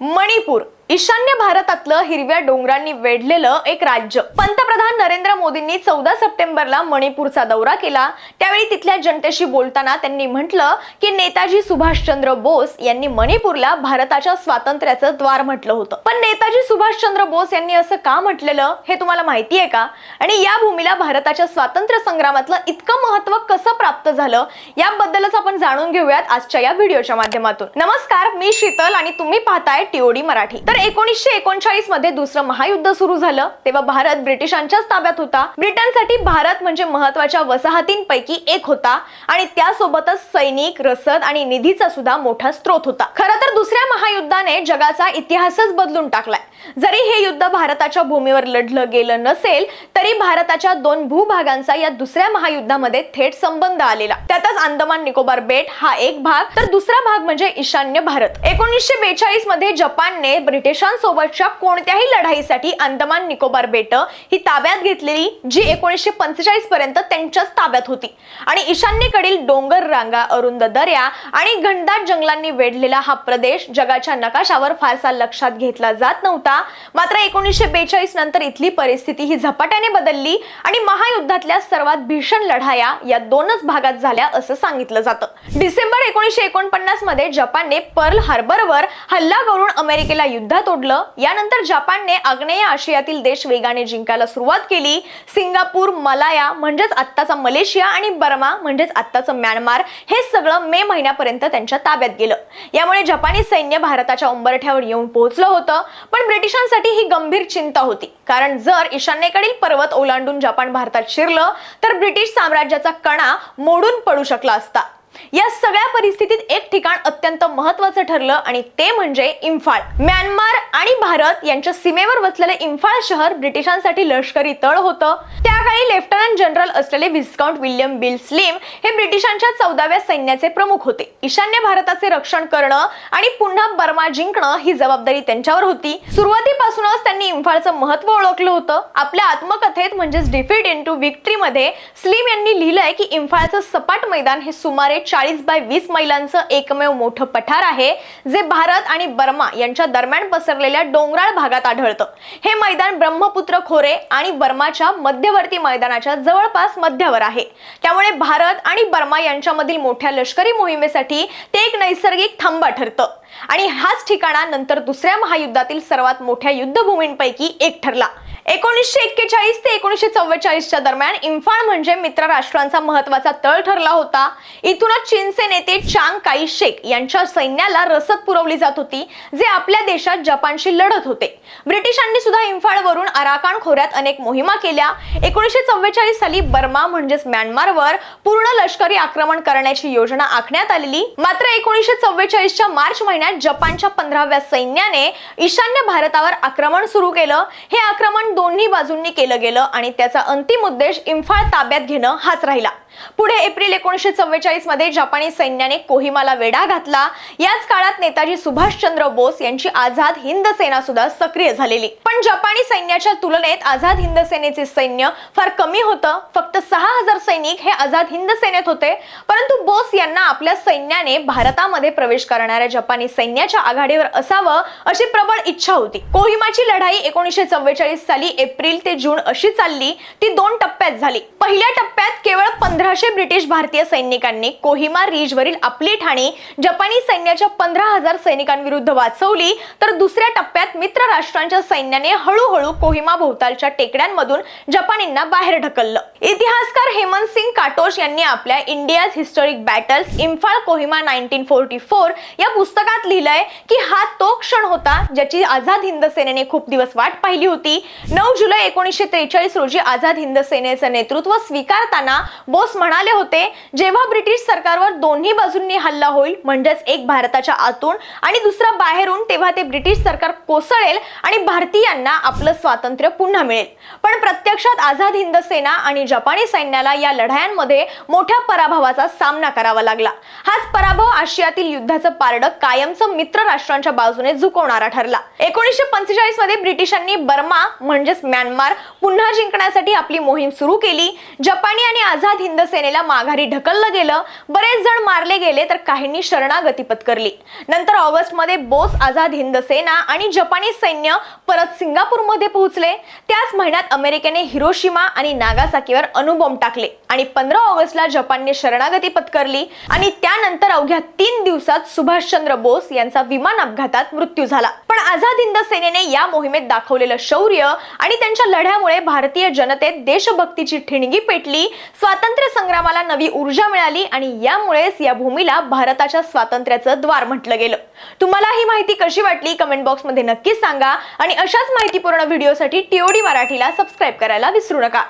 मणिपूर. ईशान्य भारतातलं हिरव्या डोंगरांनी वेढलेलं एक राज्य. पंतप्रधान नरेंद्र मोदींनी चौदा सप्टेंबरला मणिपूरचा दौरा केला. त्यावेळी तिथल्या जनतेशी बोलताना त्यांनी म्हटलं की नेताजी सुभाषचंद्र बोस यांनी मणिपूरला भारताच्या स्वातंत्र्याचं द्वार म्हटलं होतं. पण नेताजी सुभाषचंद्र बोस यांनी असं का म्हटलेलं? हे तुम्हाला माहिती आहे का? आणि या भूमीला भारताच्या स्वातंत्र्य संग्रामातलं इतकं महत्त्व कसं प्राप्त झालं? याबद्दलच आपण जाणून घेऊयात आजच्या या व्हिडिओच्या माध्यमातून. नमस्कार मी शीतल आणि तुम्ही पाहताय टीओडी मराठी. तर एकोणीसशे एकोणचाळीसमध्ये दुसरं महायुद्ध सुरू झालं. तेव्हा भारत ब्रिटिशांच्याच ताब्यात होता. ब्रिटनसाठी भारत म्हणजे महत्त्वाच्या वसाहतींपैकी एक होता आणि त्यासोबतच सैनिक रसद आणि निधीचा सुद्धा मोठा स्रोत होता. खरं तर दुसऱ्या महायुद्धाने जगाचा इतिहासच बदलून टाकलाय. जरी हे युद्ध भारताच्या भूमीवर लढलं गेलं नसेल तरी भारताच्या दोन भूभागांचा या दुसऱ्या महायुद्धामध्ये थेट संबंध आलेला. त्यातच अंदमान निकोबार बेट हा एक भाग तर दुसरा भाग म्हणजे ईशान्य भारत. एकोणीसशे बेचाळीसमध्ये जपानने ब्रिटिश ब्रिटिशांसोबतच्या कोणत्याही लढाईसाठी अंदमान निकोबार बेट ही ताब्यात घेतलेली जी एकोणीसशे पंचेचाळीस पर्यंत त्यांच्याच ताब्यात होती. आणि ईशान्येकडील डोंगर रांगा अरुंद दर्या आणि घनदाट जंगलांनी वेढलेला हा प्रदेश जगाच्या नकाशावर फारसा लक्षात घेतला जात नव्हता. मात्र एकोणीसशे बेचाळीस नंतर इथली परिस्थिती ही झपाट्याने बदलली आणि महायुद्धातल्या सर्वात भीषण लढाया या दोनच भागात झाल्या असं सांगितलं जातं. डिसेंबर एकोणीसशे एकोणपन्नासमध्ये जपानने पर्ल हार्बरवर हल्ला करून अमेरिकेला युद्धात ओढलं यानंतर जपानने आग्नेय आशियातील देश वेगाने जिंकायला सुरुवात केली. सिंगापूर मलाया म्हणजेच आत्ताचा मलेशिया आणि बर्मा म्हणजेच आत्ताचं म्यानमार हे सगळं मे महिन्यापर्यंत त्यांच्या ताब्यात गेलं. यामुळे जपानी सैन्य भारताच्या उंबरठ्यावर येऊन पोहोचलं होतं पण ब्रिटिशांसाठी ही गंभीर चिंता होती. कारण जर ईशान्येकडील पर्वत ओलांडून जपान भारतात शिरलं तर ब्रिटिश साम्राज्याचा कणा मोडून पडू शकला असता. या सगळ्या परिस्थितीत एक ठिकाण अत्यंत महत्वाचं ठरलं आणि ते म्हणजे इम्फाळ म्यानमार आणि भारत यांच्या सीमेवर वसलेले इम्फाळ शहर ब्रिटिशांसाठी लष्करी तळ होतं. त्या काळी लेफ्टनंट जनरल असलेले विस्काउंट विल्यम बिल स्लिम हे ब्रिटिशांच्या चौदाव्या सैन्याचे प्रमुख होते. ईशान्य भारताचे रक्षण करणं आणि पुन्हा बर्मा जिंकणं ही जबाबदारी त्यांच्यावर होती. सुरुवातीपासूनच त्यांनी इम्फाळचं महत्त्व ओळखलं होतं. आपल्या आत्मकथेत म्हणजेच डिफीट इन टू विक्ट्री मध्ये स्लिम यांनी लिहिलंय की इम्फाळचं सपाट मैदान हे सुमारे चाळीस बाय वीस मैलांचं एकमेव मोठं पठार आहे जे भारत आणि बर्मा यांच्या दरम्यान पसरलेल्या डोंगराळ भागात आढळतं. हे मैदान ब्रह्मपुत्र खोरे आणि बर्माच्या मध्यवर्ती मैदानाच्या जवळपास मध्यावर आहे. त्यामुळे भारत आणि बर्मा यांच्यामधील मोठ्या लष्करी मोहिमेसाठी ते एक नैसर्गिक थांबा ठरतं. आणि हाच ठिकाणा नंतर दुसऱ्या महायुद्धातील सर्वात मोठ्या युद्धभूमींपैकी एक ठरला. एकोणीसशे एक्केचाळीस ते एकोणीसशे चव्वेचाळीसच्या दरम्यान इम्फाळ म्हणजे मित्र राष्ट्रांचा महत्त्वाचा तळ ठरला होता. इथूनच चीनचे नेते चांग काई शेख यांच्या सैन्याला रसद पुरवली जात होती जे आपल्या देशात जपानशी लढत होते. ब्रिटिशांनी सुद्धा इम्फाळवरून अराकान खोऱ्यात अनेक मोहिमा केल्या. एकोणीसशे चव्वेचाळीस साली बर्मा म्हणजेच म्यानमारवर पूर्ण लष्करी आक्रमण करण्याची योजना आखण्यात आलेली. मात्र एकोणीसशे चव्वेचाळीसच्या मार्च महिन्यात जपानच्या पंधराव्या सैन्याने ईशान्य भारतावर आक्रमण सुरू केलं. हे आक्रमण दोन्ही बाजूंनी केलं गेलं आणि त्याचा अंतिम उद्देश इम्फाळ ताब्यात घेणं हाच राहिला. पुढे एप्रिल एकोणीसशे चव्वेचाळीसमध्ये जपानी सैन्याने कोहिमाला वेढा घातला. याच काळात नेताजी सुभाषचंद्र बोस यांची आझाद हिंद सेना सुद्धा सक्रिय झालेली. पण जपानी सैन्याच्या तुलनेत आझाद हिंद सेनेचे सैन्य फार कमी होतं. फक्त सहा हजार सैनिक हे आझाद हिंद सेनेत होते. परंतु बोस यांना आपल्या सैन्याने भारतामध्ये प्रवेश करणाऱ्या जपानी सैन्याच्या आघाडीवर असावं अशी प्रबळ इच्छा होती. कोहिमाची लढाई एकोणीसशे चव्वेचाळीस साली एप्रिल ते जून अशी चालली ती दोन टप्प्यात झाली. पहिल्या टप्प्यात केवळ पंधराशे ब्रिटिश भारतीय सैनिकांनी कोहिमा रिजवरील आपली ठाणी जपानी सैन्याच्या पंधरा हजार सैनिकांविरुद्ध वाचवली तर दुसऱ्या टप्प्यात मित्र राष्ट्रांच्या सैन्याने हळूहळू कोहिमा भोवतालच्या टेकड्यांमधून जपानींना बाहेर ढकललं. इतिहासकार हेमंत सिंग काटोश यांनी आपल्या India's historic battles Imphal Kohima nineteen forty four या पुस्तकात लिहिलंय की हा तो क्षण होता ज्याची आझाद हिंद सेनेने खूप दिवस वाट पाहिली होती. नऊ जुलै एकोणीसशे त्रेचाळीस रोजी आझाद हिंद सेनेचं नेतृत्व स्वीकारताना बोस म्हणाले होते जेव्हा ब्रिटिश सरकारवर दोन्ही बाजूंनी हल्ला होईल म्हणजेच एक भारताच्या आतून आणि दुसरा बाहेरून तेव्हा ते ब्रिटिश सरकार कोसळेल आणि भारतीयांना आपलं स्वातंत्र्य पुन्हा मिळेल. पण प्रत्यक्षात आझाद हिंद सेना आणि जपानी सैन्याला या लढायांमध्ये मोठ्या पराभवाचा सामना करावा लागला. हाच पराभव आशियातील युद्धाचं पारडं कायमचं मित्र राष्ट्रांच्या बाजूने झुकवणारा ठरला. एकोणीसशे पंचेचाळीसमध्ये ब्रिटिशांनी बर्मा म्हणजेच म्यानमार पुन्हा जिंकण्यासाठी आपली मोहीम सुरू केली. जपानी आणि आझाद हिंद सेनेला माघारी ढकललं गेलं. बरेच जण मारले गेले तर काहींनी शरणागती पत्करली. नंतर ऑगस्टमध्ये बोस आझाद हिंद सेना आणि जपानी सैन्य परत सिंगापूरमध्ये पोहोचले. त्याच महिन्यात अमेरिकेने हिरोशिमा आणि नागासाकीवर अणुबॉम्ब टाकले आणि पंधरा ऑगस्टला जपानने शरणागती पत्करली आणि त्यानंतर अवघ्या तीन दिवसात सुभाषचंद्र बोस यांचा विमान अपघातात मृत्यू झाला. आझाद हिंद सेनेने या मोहिमेत दाखवलेलं शौर्य आणि त्यांच्या लढ्यामुळे भारतीय जनतेत देशभक्तीची ठिणगी पेटली स्वातंत्र्य संग्रामाला नवी ऊर्जा मिळाली आणि यामुळेच या भूमीला भारताच्या स्वातंत्र्याचं द्वार म्हटलं गेलं. तुम्हाला ही माहिती कशी वाटली कमेंट बॉक्समध्ये नक्कीच सांगा आणि अशाच माहितीपूर्ण व्हिडिओसाठी टीओडी मराठीला सबस्क्राईब करायला विसरू नका.